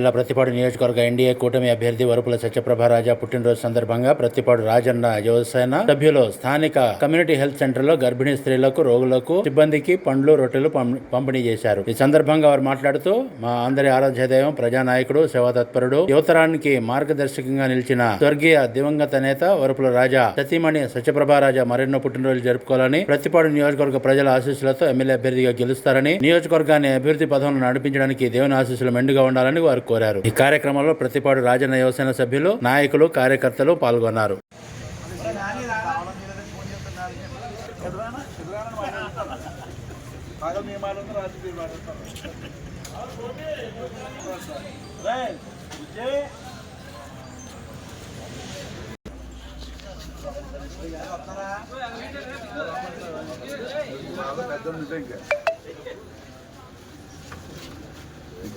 జిల్లా ప్రతిపాడు నియోజకవర్గ ఎన్డీఏ కూటమి అభ్యర్థి వరుపుల సత్యప్రభ రాజా పుట్టినరోజు సందర్భంగా ప్రతిపాడు రాజన్న యువసేన సభ్యులు స్థానిక కమ్యూనిటీ హెల్త్ సెంటర్లో గర్భిణీ స్త్రీలకు రోగులకు సిబ్బందికి పండ్లు రొట్టెలు పంపిణీ చేశారు. ఈ సందర్భంగా వారు మాట్లాడుతూ మా అందరి ఆరాధ్య దైవం ప్రజానాయకుడు సేవా తత్పరుడు యువతరానికి మార్గదర్శకంగా నిలిచిన స్వర్గీయ దివంగత నేత వరుపుల రాజా సతీమణి సత్యప్రభ రాజా మరెన్నో పుట్టినరోజులు జరుపుకోవాలని ప్రతిపాడు నియోజకవర్గ ప్రజల ఆశీస్సులతో ఎమ్మెల్యే అభ్యర్థిగా గెలుస్తారని నియోజకవర్గాన్ని అభివృద్ధి పథంలో నడిపించడానికి దేవుని ఆశీస్సులు మెండుగా ఉండాలని వారు కోరారు. ఈ కార్యక్రమంలో ప్రతిపాడు రాజన్న యువసేన సభ్యులు నాయకులు కార్యకర్తలు పాల్గొన్నారు. పగల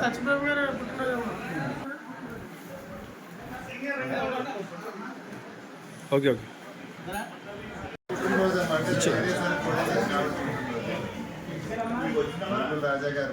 సత్యబాబు గారు పుట్టినరోజు ఓకే ఓకే రాజా. గారు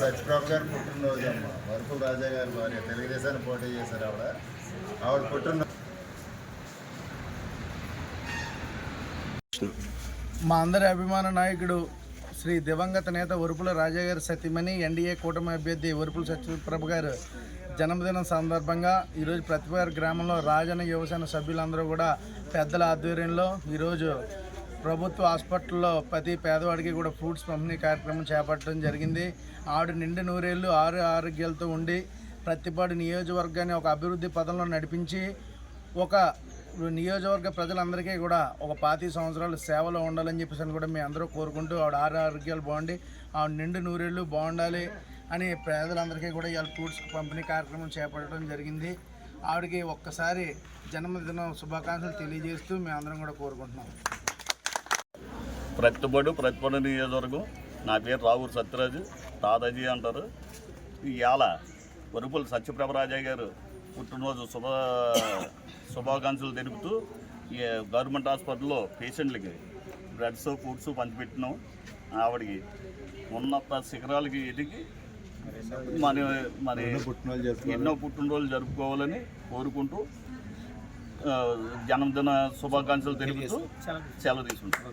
సత్యప్రభు గారు పుట్టినరోజు అమ్మ. వరపు రాజా గారు భార్య. తెలుగుదేశాన్ని పోటీ చేశారు ఆవిడ. ఆవిడ పుట్టిన మా అందరి అభిమాన నాయకుడు శ్రీ దివంగత నేత ఉరుపుల రాజా గారి సతీమణి ఎన్డీఏ కూటమి అభ్యర్థి ఉరుపుల సత్యప్రభు గారు. జన్మదినం సందర్భంగా ఈరోజు ప్రతిపారు గ్రామంలో రాజన్న యువసేన సభ్యులందరూ కూడా పెద్దల ఆధ్వర్యంలో ఈరోజు ప్రభుత్వ హాస్పిటల్లో ప్రతి పేదవాడికి కూడా ఫ్రూట్స్ పంపిణీ కార్యక్రమం చేపట్టడం జరిగింది. ఆవిడ నిండు నూరేళ్ళు ఆరు ఆరోగ్యాలతో ఉండి ప్రతిపాడు నియోజకవర్గాన్ని ఒక అభివృద్ధి పదంలో నడిపించి ఒక నియోజకవర్గ ప్రజలందరికీ కూడా ఒక పాతి సంవత్సరాలు సేవలో ఉండాలని చెప్పేసి కూడా మేము అందరూ కోరుకుంటూ ఆవిడ ఆరు ఆరోగ్యాలు బాగుండి ఆవిడ నిండు నూరేళ్ళు బాగుండాలి అని పేదలందరికీ కూడా ఇవాళ ఫ్రూట్స్ పంపిణీ కార్యక్రమం చేపట్టడం జరిగింది. ఆవిడకి ఒక్కసారి జన్మదిన శుభాకాంక్షలు తెలియజేస్తూ మేము అందరం కూడా కోరుకుంటున్నాం. ప్రతిబడు ప్రతిపడు నియోజకవర్గం. నా పేరు రావూరు సత్యరాజు దాదాజీ అంటారు. ఇవాళ వరుపుల సత్యప్రభరాజయ్య గారు పుట్టినరోజు శుభ శుభాకాంక్షలు తెలుపుతూ ఈ గవర్నమెంట్ హాస్పిటల్లో పేషెంట్లకి బ్రెడ్స్ ఫుడ్స్ పంచిపెట్టినాం. ఆవిడకి ఉన్నత శిఖరాలకి ఎదిగి మన మన ఎన్నో పుట్టినరోజులు జరుపుకోవాలని కోరుకుంటూ జన్మదిన శుభాకాంక్షలు తెలుపుతూ సెలవు తీసుకుంటాం.